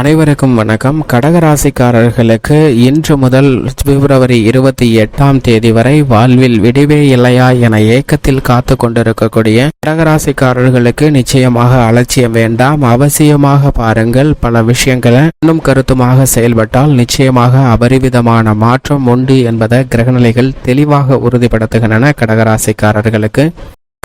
அனைவருக்கும் வணக்கம். கடகராசிக்காரர்களுக்கு இன்று முதல் பிப்ரவரி இருபத்தி எட்டாம் தேதி வரை வாழ்வில் விடிவே இல்லையா என ஏக்கத்தில் காத்து கொண்டிருக்கக்கூடிய கடகராசிக்காரர்களுக்கு நிச்சயமாக அலட்சியம் வேண்டாம். அவசியமாக பாருங்கள் பல விஷயங்களை இன்னும் கருத்துமாக செயல்பட்டால் நிச்சயமாக அபரிவிதமான மாற்றம் உண்டு என்பதை கிரகநிலைகள் தெளிவாக உறுதிப்படுத்துகின்றன. கடகராசிக்காரர்களுக்கு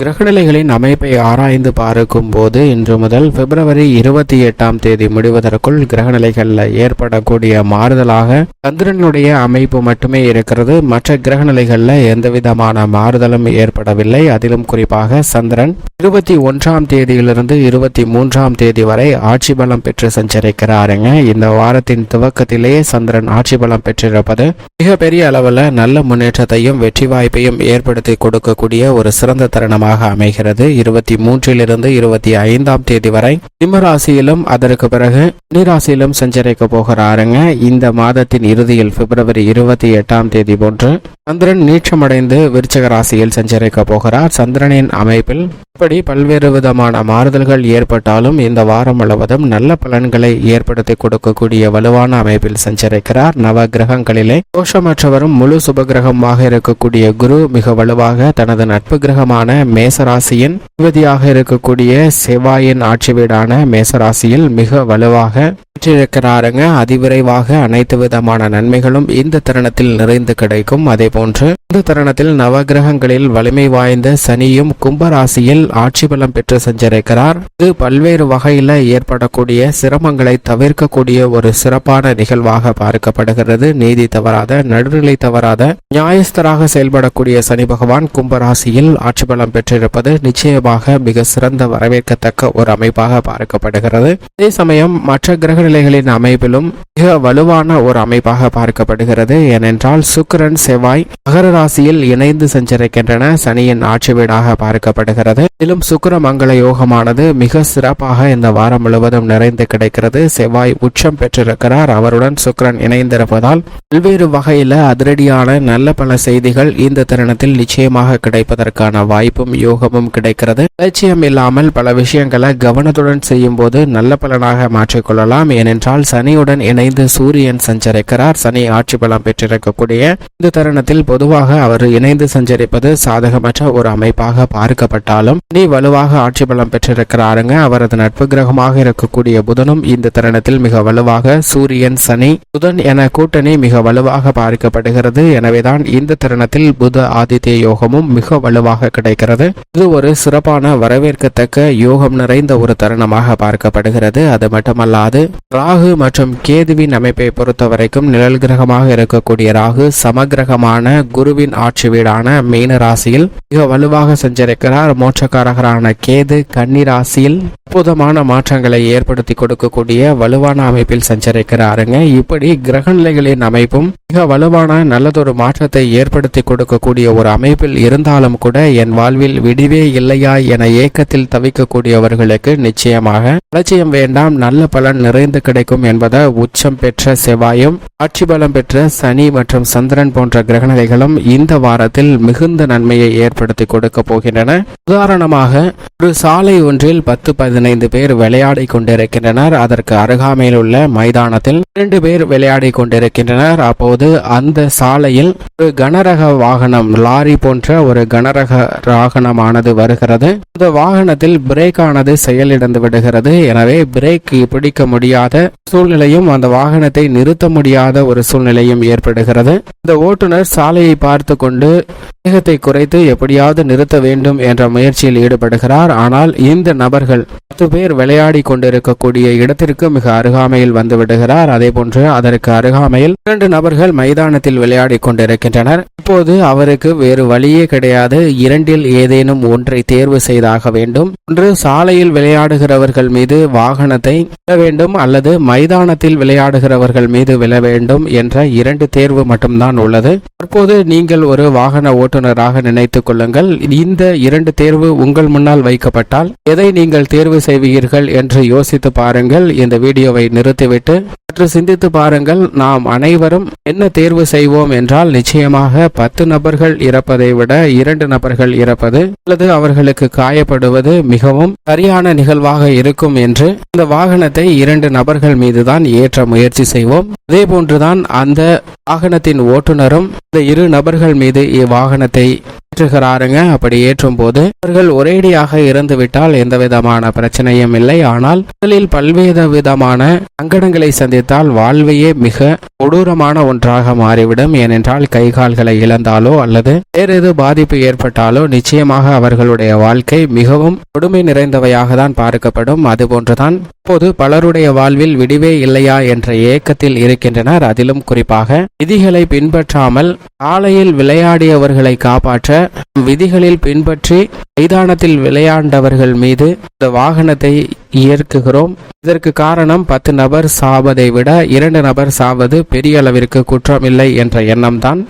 கிரகநிலைகளின் அமைப்பை ஆராய்ந்து பார்க்கும் போது இன்று முதல் பிப்ரவரி இருபத்தி எட்டாம் தேதி முடிவதற்குள் கிரகநிலைகளில் ஏற்படக்கூடிய மாறுதலாக சந்திரனுடைய அமைப்பு மட்டுமே இருக்கிறது. மற்ற கிரகநிலைகளில் எந்தவிதமான மாறுதலும் ஏற்படவில்லை. அதிலும் குறிப்பாக சந்திரன் இருபத்தி ஒன்றாம் தேதியிலிருந்து இருபத்தி மூன்றாம் தேதி வரை ஆட்சி பலம் பெற்று சஞ்சரிக்கிறாருங்க. இந்த வாரத்தின் துவக்கத்திலேயே சந்திரன் ஆட்சி பலம் பெற்றிருப்பது மிகப்பெரிய அளவில் நல்ல முன்னேற்றத்தையும் வெற்றி வாய்ப்பையும் ஏற்படுத்தி கொடுக்கக்கூடிய ஒரு சிறந்த தருணமாக மாதமாக அமைகிறது. இருபத்தி மூன்றிலிருந்து இருபத்தி ஐந்தாம் தேதி வரை சிம்மராசியிலும் அதற்கு பிறகு நிராசியிலும் சஞ்சரிக்க போகிறாருங்க. இந்த மாதத்தின் இறுதியில் பிப்ரவரி இருபத்தி எட்டாம் தேதி போன்று சந்திரன் நீச்சமடைந்து விருச்சக ராசியில் சஞ்சரிக்க போகிறார். சந்திரனின் அமைப்பில் இப்படி பல்வேறு விதமான மாறுதல்கள் ஏற்பட்டாலும் இந்த வாரம் முழுவதும் நல்ல பலன்களை ஏற்படுத்தி கொடுக்கக்கூடிய வலுவான அமைப்பில் சஞ்சரிக்கிறார். நவ கிரகங்களிலே தோஷமற்றவரும் முழு சுபகிரகமாக இருக்கக்கூடிய குரு மிக வலுவாக தனது நட்பு கிரகமான மேசராசியின் அதிபதியாக இருக்கக்கூடிய செவ்வாயின் ஆட்சி வீடான மேசராசியில் மிக வலுவாக பெற்றிருக்கிறாருங்க. அதிவிரைவாக அனைத்து விதமான நன்மைகளும் இந்த தருணத்தில் நிறைந்து கிடைக்கும். அதே போன்று இந்த தருணத்தில் நவகிரகங்களில் வலிமை வாய்ந்த சனியும் கும்பராசியில் ஆட்சி பலம் பெற்று சென்றிருக்கிறார் இது பல்வேறு வகையில் ஏற்படக்கூடிய சிரமங்களை தவிர்க்கக்கூடிய ஒரு சிறப்பான நிகழ்வாக பார்க்கப்படுகிறது. நீதி தவறாத நடுநிலை தவறாத நியாயஸ்தராக செயல்படக்கூடிய சனி பகவான் கும்பராசியில் ஆட்சி பலம் பெற்றிருப்பது நிச்சயமாக மிக சிறந்த வரவேற்கத்தக்க ஒரு அமைப்பாக பார்க்கப்படுகிறது. அதே சமயம் மற்ற கிரக நிலைகளின் அமைப்பிலும் மிக வலுவான ஒரு அமைப்பாக பார்க்கப்படுகிறது. ஏனென்றால் சுக்கிரன் செவ்வாய் மகர ராசியில் இணைந்து சஞ்சரிக்கின்றன. சனியின் ஆட்சி வீடாக பார்க்கப்படுகிறது. மேலும் சுக்கர மங்கள யோகமானது மிக சிறப்பாக இந்த வாரம் முழுவதும் நிறைந்து கிடைக்கிறது. செவ்வாய் உச்சம் பெற்றிருக்கிறார். அவருடன் சுக்கரன் இணைந்திருப்பதால் பல்வேறு வகையில அதிரடியான நல்ல பல செய்திகள் இந்த தருணத்தில் நிச்சயமாக கிடைப்பதற்கான வாய்ப்பும் யோகமும் கிடைக்கிறது. லட்சியம் இல்லாமல் பல விஷயங்களை கவனத்துடன் செய்யும் போது நல்ல பலனாக மாற்றிக்கொள்ளலாம். ஏனென்றால் சனியுடன் இணைந்து சூரியன் சஞ்சரிக்கிறார். சனி ஆட்சி பலம் பெற்றிருக்கக்கூடிய இந்த தருணத்தில் பொதுவாக அவர் இணைந்து சஞ்சரிப்பது சாதகமற்ற ஒரு அமைப்பாக பார்க்கப்பட்டாலும் சனி வலுவாக ஆட்சி பலம் பெற்றிருக்கிறாருங்க. அவரது நட்பு கிரகமாக இருக்கக்கூடிய புதனும் இந்த தருணத்தில் மிக வலுவாக சூரியன் சனி புதன் என கூட்டணி மிக வலுவாக பார்க்கப்படுகிறது எனவேதான் இந்த தருணத்தில் புத ஆதித்ய யோகமும் மிக வலுவாக கிடைக்கிறது. இது ஒரு சிறப்பான வரவேற்கத்தக்க யோகம் நிறைந்த ஒரு தருணமாக பார்க்கப்படுகிறது. அது மட்டுமல்லாது ராகு மற்றும் கேதுவின் அமைப்பை பொறுத்த வரைக்கும் நிழல் கிரகமாக இருக்கக்கூடிய ராகு சமகிரகமான குருவின் ஆட்சி வீடான மீன ராசியில் மிக வலுவாக சஞ்சரிக்கிறார். மோட்சக்காரகரான கேது கன்னி ராசியில் அற்புதமான மாற்றங்களை ஏற்படுத்தி கொடுக்கக்கூடிய வலுவான அமைப்பில் சஞ்சரிக்கிறாருங்க. இப்படி கிரகநிலைகளின் அமைப்பும் மிக வலுவான நல்லதொரு மாற்றத்தை ஏற்படுத்தி கொடுக்கக்கூடிய ஒரு அமைப்பில் இருந்தாலும் கூட என் வாழ்வில் விடிவே இல்லையா என ஏக்கத்தில் தவிக்கக்கூடியவர்களுக்கு நிச்சயமாக அலட்சியம் வேண்டாம் நல்ல பலன் நிறைந்து கிடைக்கும் என்பதை உச்சம் பெற்ற செவ்வாயும் ஆட்சி பலம் பெற்ற சனி மற்றும் சந்திரன் போன்ற கிரகநிலைகளும் இந்த வாரத்தில் மிகுந்த நன்மையை ஏற்படுத்தி கொடுக்க போகின்றன. உதாரணம் உதாரணமாக ஒரு சாலை ஒன்றில் பத்து பதினைந்து பேர் விளையாடி கொண்டிருக்கின்றனர். அதற்கு அருகாமையில் உள்ள மைதானத்தில் இரண்டு பேர் விளையாடி கொண்டிருக்கின்றனர். அப்போது அந்த சாலையில் ஒரு கனரக வாகனம் லாரி போன்ற ஒரு கனரக வாகனமானது வருகிறது. இந்த வாகனத்தில் பிரேக் ஆனது செயலிழந்து விடுகிறது. எனவே பிரேக் பிடிக்க முடியாத சூழ்நிலையும் அந்த வாகனத்தை நிறுத்த முடியாத ஒரு சூழ்நிலையும் ஏற்படுகிறது. இந்த ஓட்டுநர் சாலையை பார்த்து கொண்டு வேகத்தை குறைத்து எப்படியாவது நிறுத்த வேண்டும் என்ற முயற்சியில் ஈடுபடுகிறார். ஆனால் இந்த நபர்கள் பத்து பேர் விளையாடி கொண்டிருக்கக்கூடிய இடத்திற்கு மிக அருகாமையில் வந்து விடுகிறார். அதே போன்று அதற்கு அருகாமையில் இரண்டு நபர்கள் மைதானத்தில் விளையாடி கொண்டிருக்கின்றனர். இப்போது அவருக்கு வேறு வழியே கிடையாது. இரண்டில் ஏதேனும் ஒன்றை தேர்வு செய்தாக வேண்டும். ஒன்று சாலையில் விளையாடுகிறவர்கள் மீது வாகனத்தை விட வேண்டும் அல்லது மைதானத்தில் விளையாடுகிறவர்கள் மீது விழ வேண்டும் என்ற இரண்டு தேர்வு மட்டும்தான் உள்ளது. தற்போது நீங்கள் ஒரு வாகன ஓட்டுநராக நினைத்துக் கொள்ளுங்கள். இந்த இரண்டு தேர்வு உங்கள் முன்னால் வைக்கப்பட்டால் எதை நீங்கள் தேர்வு செய்வீர்கள் என்று யோசித்து பாருங்கள். இந்த வீடியோவை நிறுத்திவிட்டு சற்று சிந்தித்து பாருங்கள். நாம் அனைவரும் என்ன என்ன தேர்வு செய்வோம் என்றால் நிச்சயமாக பத்து நபர்கள் இறப்பதை விட இரண்டு நபர்கள் இறப்பது அல்லது அவர்களுக்கு காயப்படுவது மிகவும் சரியான நிகழ்வாக இருக்கும் என்று இந்த வாகனத்தை இரண்டு நபர்கள் மீதுதான் ஏற்ற முயற்சி செய்வோம். அதே போன்றுதான் அந்த வாகனத்தின் ஓட்டுநரும் இந்த இரு நபர்கள் மீது இவ்வாகனத்தை ஏற்றுகிறாருங்க. அப்படி ஏற்றும் போது அவர்கள் ஒரேடியாக இறந்து விட்டால் எந்த விதமான பிரச்சனையும் இல்லை. ஆனால் முதலில் பல்வேறு விதமான சங்கடங்களை சந்தித்தால் வாழ்வையே மிக கொடூரமான ஒன்றாக மாறிவிடும். ஏனென்றால் கை கால்களை இழந்தாலோ அல்லது வேறு எது பாதிப்பு ஏற்பட்டாலோ நிச்சயமாக அவர்களுடைய வாழ்க்கை மிகவும் கொடுமை நிறைந்தவையாக தான் பார்க்கப்படும். அதுபோன்றுதான் இப்போது பலருடைய வாழ்வில் விடிவே இல்லையா என்ற ஏக்கத்தில் இருக்கின்றனர். அதிலும் குறிப்பாக விதிகளை பின்பற்றாமல் சாலையில் விளையாடியவர்களை காப்பாற்ற விதிகளில் பின்பற்றி மைதானத்தில் விளையாண்டவர்கள் மீது இந்த வாகனத்தை இயக்குகிறோம் இதற்கு காரணம் பத்து நபர் சாவதை விட இரண்டு நபர் சாவது பெரிய அளவிற்கு குற்றமில்லை என்ற எண்ணம் தான்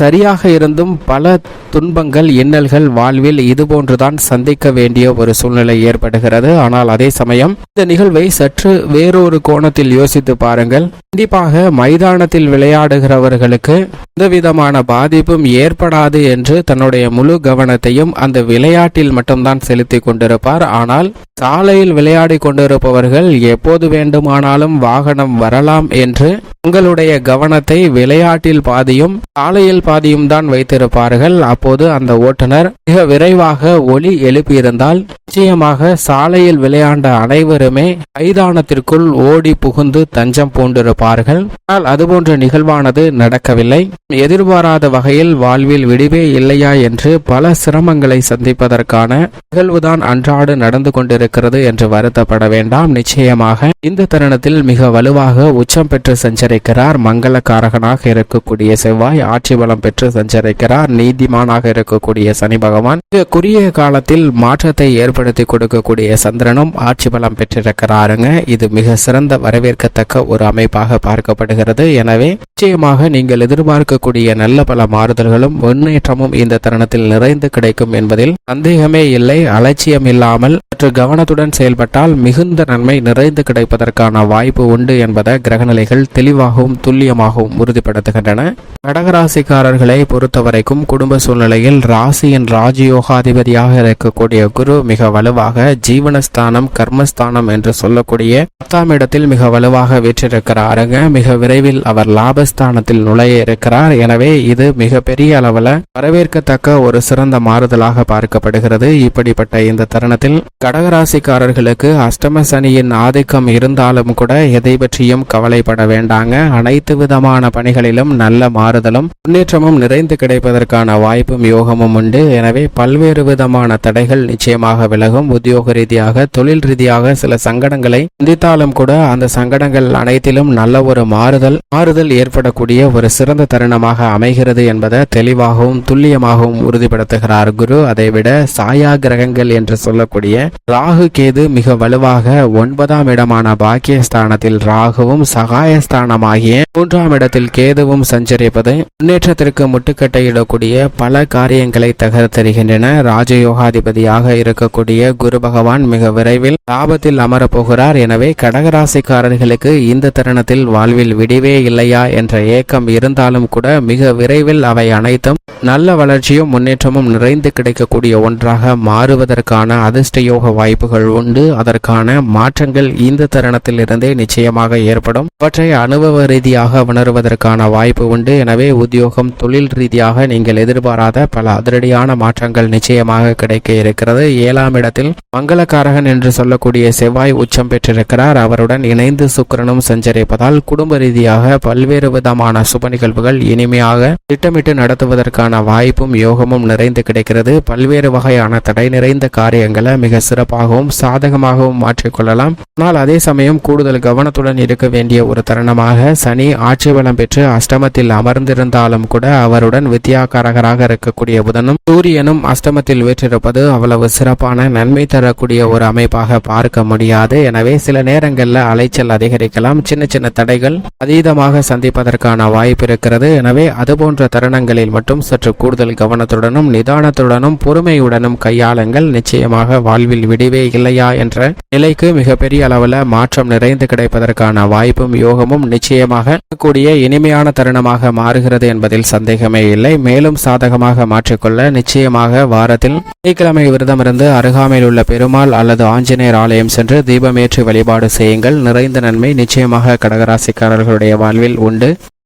சரியாக இருந்தும் பல துன்பங்கள் இன்னல்கள் வாழ்வில் இதுபோன்றுதான் சந்திக்க வேண்டிய ஒரு சூழ்நிலை ஏற்படுகிறது. ஆனால் அதே சமயம் இந்த நிகழ்வை சற்று வேறொரு கோணத்தில் யோசித்து பாருங்கள். கண்டிப்பாக மைதானத்தில் விளையாடுகிறவர்களுக்கு எந்தவிதமான பாதிப்பும் ஏற்படாது என்று தன்னுடைய முழு கவனத்தையும் அந்த விளையாட்டில் மட்டும்தான் செலுத்தி கொண்டிருப்பார். ஆனால் சாலையில் விளையாட கொண்டிருப்பவர்கள் எப்போது வேண்டுமானாலும் வாகனம் வரலாம் என்று உங்களுடைய கவனத்தை விளையாட்டில் பாதியும் சாலையில் பாதியும் தான் வைத்திருப்பார்கள். அப்போது அந்த ஓட்டுநர் மிக விரைவாக ஒலி எழுப்பியிருந்தால் நிச்சயமாக சாலையில் விளையாண்ட அனைவருமே மைதானத்திற்குள் ஓடி புகுந்து தஞ்சம் பூண்டிருப்பார்கள். ஆனால் அதுபோன்ற நிகழ்வானது நடக்கவில்லை. எதிர்பாராத வகையில் வாழ்வில் விடிவே இல்லையா என்று பல சிரமங்களை சந்திப்பதற்கான நிகழ்வுதான் அன்றாடு நடந்து கொண்டிருக்கிறது என்று வருத்தப்பட வேண்டாம். நிச்சயமாக இந்த தருணத்தில் மிக வலுவாக உச்சம் பெற்று சஞ்சரிக்கிறார். மங்களக்காரகனாக இருக்கக்கூடிய செவ்வாய் ஆட்சி பலம் பெற்று சஞ்சரிக்கிறார். நீதிமானாக இருக்கக்கூடிய சனி பகவான். குறுகிய காலத்தில் மாற்றத்தை ஏற்படுத்தி கொடுக்கக்கூடிய சந்திரனும் ஆட்சி பலம் பெற்றிருக்கிறாருங்க. இது மிக சிறந்த வரவேற்கத்தக்க ஒரு அமைப்பாக பார்க்கப்படுகிறது. எனவே நிச்சயமாக நீங்கள் எதிர்பார்க்கக்கூடிய நல்ல பல மாறுதல்களும் முன்னேற்றமும் இந்த தருணத்தில் நிறைந்து கிடைக்கும் என்பதில் சந்தேகமே இல்லை. அலட்சியம் இல்லாமல் சற்று கவனத்துடன் செயல்பட்டால் மிகுந்த நன்மை நிறைந்து கிடைப்பதற்கான வாய்ப்பு உண்டு என்பதை கிரகநிலைகள் தெளிவாகவும் துல்லியமாகவும் உறுதிப்படுத்துகின்றன. கடகராசிக்காரர்களை பொறுத்தவரைக்கும் குடும்ப சூழ்நிலையில் ராசியின் ராஜயோகாதிபதியாக இருக்கக்கூடிய குரு மிக வலுவாக ஜீவனஸ்தானம் கர்மஸ்தானம் என்று சொல்லக்கூடிய பத்தாம் இடத்தில் மிக வலுவாக வீற்றிருக்கிறாருங்க. மிக விரைவில் அவர் லாபஸ்தானத்தில் நுழைய இருக்கிறார் எனவே இது மிக பெரிய அளவில் வரவேற்கத்தக்க ஒரு சிறந்த மாறுதலாக பார்க்கப்படுகிறது. இப்படிப்பட்ட இந்த தருணத்தில் கடகராசிக்காரர்களுக்கு அஷ்டம சனியின் ஆதிக்கம் இருந்தாலும் கூட எதை பற்றியும் கவலைப்பட வேண்டாங்க. அனைத்து விதமான பணிகளிலும் நல்ல மாறுதலும் முன்னேற்றமும் நிறைந்து கிடைப்பதற்கான வாய்ப்பும் யோகமும் உண்டு. எனவே பல்வேறு விதமான தடைகள் நிச்சயமாக விலகும். உத்தியோக ரீதியாக தொழில் ரீதியாக சில சங்கடங்களை சந்தித்தாலும் கூட அந்த சங்கடங்கள் அனைத்திலும் நல்ல ஒரு மாறுதல் மாறுதல் ஏற்படக்கூடிய ஒரு சிறந்த தருணமாக அமைகிறது என்பதை தெளிவாகவும் துல்லியமாகவும் உறுதிப்படுத்துகிறார் குரு. அதைவிட சாயா கிரகங்கள் என்று சொல்லக்கூடிய ராகு கேது மிக வலுவாக ஒன்பதாம் இடமான பாக்கியஸ்தானத்தில் ராகுவும் சகாயஸ்தானமாகிய மூன்றாம் இடத்தில் கேதுவும் சஞ்சரிப்பது முன்னேற்றத்திற்கு முட்டுக்கட்டையிடக்கூடிய பல காரியங்களை தகர்த்தெறிகின்றன. ராஜயோகாதிபதியாக இருக்கக்கூடிய குரு பகவான் மிக விரைவில் லாபத்தில் அமரப் போகிறார். எனவே கடகராசிக்காரர்களுக்கு இந்த தருணத்தில் வாழ்வில் விடிவே இல்லையா என்ற ஏக்கம் இருந்தாலும் கூட மிக விரைவில் அவை அனைத்தும் நல்ல வளர்ச்சியும் முன்னேற்றமும் நிறைந்து கிடைக்கக்கூடிய ஒன்றாக மாறுவதற்கான அதிர்ஷ்ட யோக வாய்ப்புகள் உண்டு. அதற்கான மாற்றங்கள் இந்த தருணத்தில் இருந்தே நிச்சயமாக ஏற்படும். அவற்றை அனுபவ ரீதியாக உணர்வதற்கான வாய்ப்பு உண்டு. எனவே உத்தியோகம் தொழில் ரீதியாக நீங்கள் எதிர்பாராத பல அதிரடியான மாற்றங்கள் நிச்சயமாக கிடைக்க இருக்கிறது. ஏழாம் இடத்தில் மங்களக்காரகன் என்று சொல்லக்கூடிய செவ்வாய் உச்சம் பெற்றிருக்கிறார். அவருடன் இணைந்து சுக்கிரனும் சஞ்சரிப்பதால் குடும்ப ரீதியாக பல்வேறு விதமான சுப நிகழ்வுகள் இனிமையாக திட்டமிட்டு நடத்துவதற்கான வாய்ப்பும் யோகமும் நிறைந்து கிடைக்கிறது. பல்வேறு வகையான தடை நிறைந்த காரியங்களை மிக சிறப்பாகவும் சாதகமாகவும் மாற்றிக்கொள்ளலாம் ஆனால் அதே சமயம் கூடுதல் கவனத்துடன் இருக்க வேண்டிய ஒரு தருணமாக சனி ஆட்சி பலம் பெற்று அஷ்டமத்தில் அமர்ந்திருந்தாலும் கூட அவருடன் வித்யாகாரகராக இருக்கக்கூடிய புதனும் சூரியனும் அஷ்டமத்தில் வீற்றிருப்பது அவ்வளவு சிறப்பான நன்மை தரக்கூடிய ஒரு அமைப்பாக பார்க்க முடியாது. எனவே சில நேரங்களில் அலைச்சல் அதிகரிக்கலாம். சின்ன சின்ன தடைகள் அதீதமாக சந்திப்பது அதற்கான வாய்ப்பு இருக்கிறது. எனவே அதுபோன்ற தருணங்களில் மட்டும் சற்று கூடுதல் கவனத்துடனும் நிதானத்துடனும் பொறுமையுடனும் கையாளுங்கள். நிச்சயமாக வாழ்வில் விடிவே இல்லையா என்ற நிலைக்கு மிகப்பெரிய அளவில் மாற்றம் நிறைந்து கிடைப்பதற்கான வாய்ப்பும் யோகமும் நிச்சயமாக கூடிய இனிமையான தருணமாக மாறுகிறது என்பதில் சந்தேகமே இல்லை. மேலும் சாதகமாக மாற்றிக்கொள்ள நிச்சயமாக வாரத்தில் வெள்ளிக்கிழமை விரதமிருந்து அருகாமையில் உள்ள பெருமாள் அல்லது ஆஞ்சநேயர் ஆலயம் சென்று தீபமேற்றி வழிபாடு செய்யுங்கள். நிறைந்த நன்மை நிச்சயமாக கடகராசிக்காரர்களுடைய வாழ்வில் உண்டு.